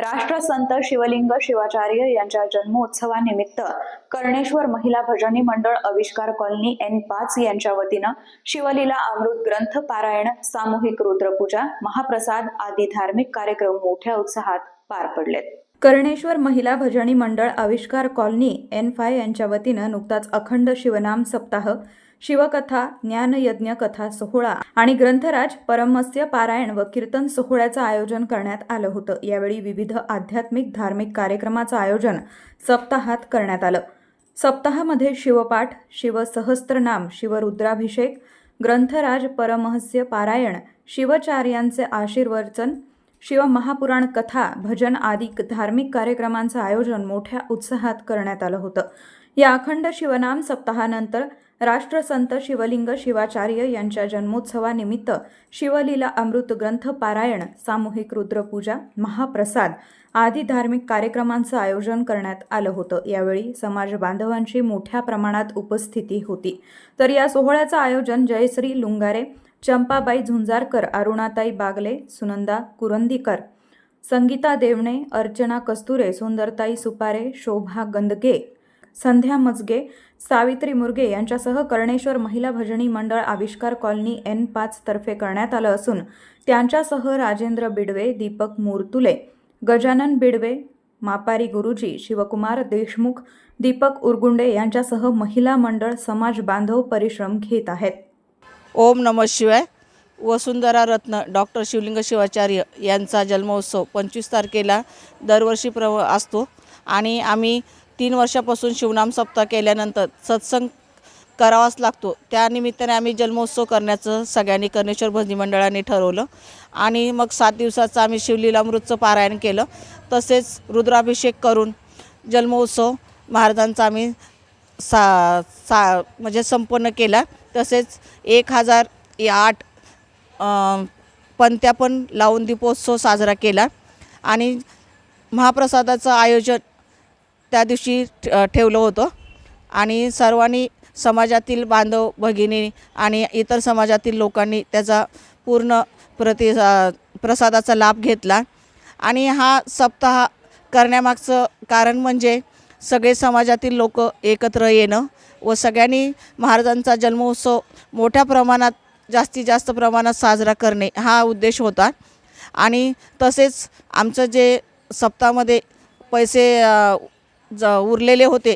राष्ट्रसंत शिवलिंग शिवाचार्य यांच्या जन्मोत्सवानिमित्त कर्णेश्वर महिला भजनी मंडळ आविष्कार कॉलनी एन पाच यांच्या वतीनं शिवलीला अमृत ग्रंथ पारायण सामूहिक रुद्रपूजा महाप्रसाद आदी धार्मिक कार्यक्रम मोठ्या उत्साहात पार पडलेत. कर्णेश्वर महिला भजनी मंडळ आविष्कार कॉलनी एन फाय यांच्या वतीनं नुकताच अखंड शिवनाम सप्ताह शिवकथा ज्ञानयज्ञ कथा सोहळा आणि ग्रंथराज परमस्य पारायण व कीर्तन सोहळ्याचं आयोजन करण्यात आलं होतं. यावेळी विविध आध्यात्मिक धार्मिक कार्यक्रमाचं आयोजन सप्ताहात करण्यात आलं. सप्ताहामध्ये शिवपाठ शिवसहस्त्रनाम शिवरुद्राभिषेक ग्रंथराज परमहस्य पारायण शिवचार्यांचे आशीर्वचन शिवमहापुराण कथा भजन आदी धार्मिक कार्यक्रमांचं आयोजन मोठ्या उत्साहात करण्यात आलं होतं. या अखंड शिवनाम सप्ताहानंतर राष्ट्रसंत शिवलिंग शिवाचार्य यांच्या जन्मोत्सवानिमित्त शिवलीला अमृत ग्रंथ पारायण सामूहिक रुद्रपूजा महाप्रसाद आदी धार्मिक कार्यक्रमांचं आयोजन करण्यात आलं होतं. यावेळी समाज बांधवांची मोठ्या प्रमाणात उपस्थिती होती. तर या सोहळ्याचं आयोजन जयश्री लुंगारे चंपाबाई झुंजारकर अरुणाताई बागले सुनंदा कुरंदीकर संगीता देवणे अर्चना कस्तुरे सुंदरताई सुपारे शोभा गंदगे संध्या मजगे सावित्री मुरगे यांच्यासह कर्णेश्वर महिला भजनी मंडळ आविष्कार कॉलनी एन पाच तर्फे करण्यात आलं असून त्यांच्यासह राजेंद्र बिडवे दीपक मूर्तुले गजानन बिडवे मापारी गुरुजी शिवकुमार देशमुख दीपक उरगुंडे यांच्यासह महिला मंडळ समाज बांधव परिश्रम घेत आहेत. ओम नम शिवाय. वसुंधरा रत्न डॉक्टर शिवलिंग शिवाचार्य यांचा जन्मोत्सव पंचवीस तारखेला दरवर्षी प्र असतो. आणि आम्ही तीन वर्षापासून शिवनाम सप्ताह केल्यानंतर सत्संग करावाच लागतो. त्यानिमित्ताने आम्ही जन्मोत्सव करण्याचं सगळ्यांनी कर्णेश्वर भजनी मंडळाने ठरवलं. आणि मग सात दिवसाचं आम्ही शिवलीलामृतचं पारायण केलं. तसेच रुद्राभिषेक करून जन्मोत्सव महाराजांचा आम्ही सा सा म्हणजे संपन्न केला. तसेच एक हजार आठ पंत्या पण लावून दीपोत्सव साजरा केला. आणि महाप्रसादाचं आयोजन त्या दिवशी ठ- ठेवलं होतं. आणि सर्वांनी समाजातील बांधव भगिनी आणि इतर समाजातील लोकांनी त्याचा पूर्ण प्रति प्रसादाचा लाभ घेतला. आणि हा सप्ताह करण्यामागचं कारण म्हणजे सगळे समाजातील लोक एकत्र येणं व सगळ्यांनी महाराजांचा जन्मोत्सव मोठ्या प्रमाणात जास्तीत जास्त प्रमाणात साजरा करणे हा उद्देश होता. आणि तसेच आमचं जे सप्ताहामध्ये पैसे ज उरलेले होते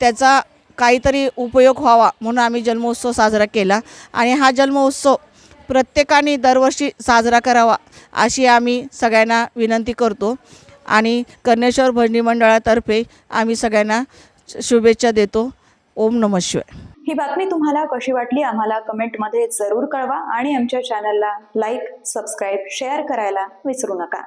त्याचा काहीतरी उपयोग व्हावा म्हणून आम्ही जन्मोत्सव साजरा केला. आणि हा जन्मोत्सव प्रत्येकाने दरवर्षी साजरा करावा अशी आम्ही सगळ्यांना विनंती करतो. आणि कर्णेश्वर भजनी मंडळातर्फे आम्ही सगळ्यांना शुभेच्छा देतो. ओम नमः शिवाय. ही बातमी तुम्हाला कशी वाटली आम्हाला कमेंटमध्ये जरूर कळवा आणि आमच्या चॅनलला लाईक सबस्क्राईब शेअर करायला विसरू नका.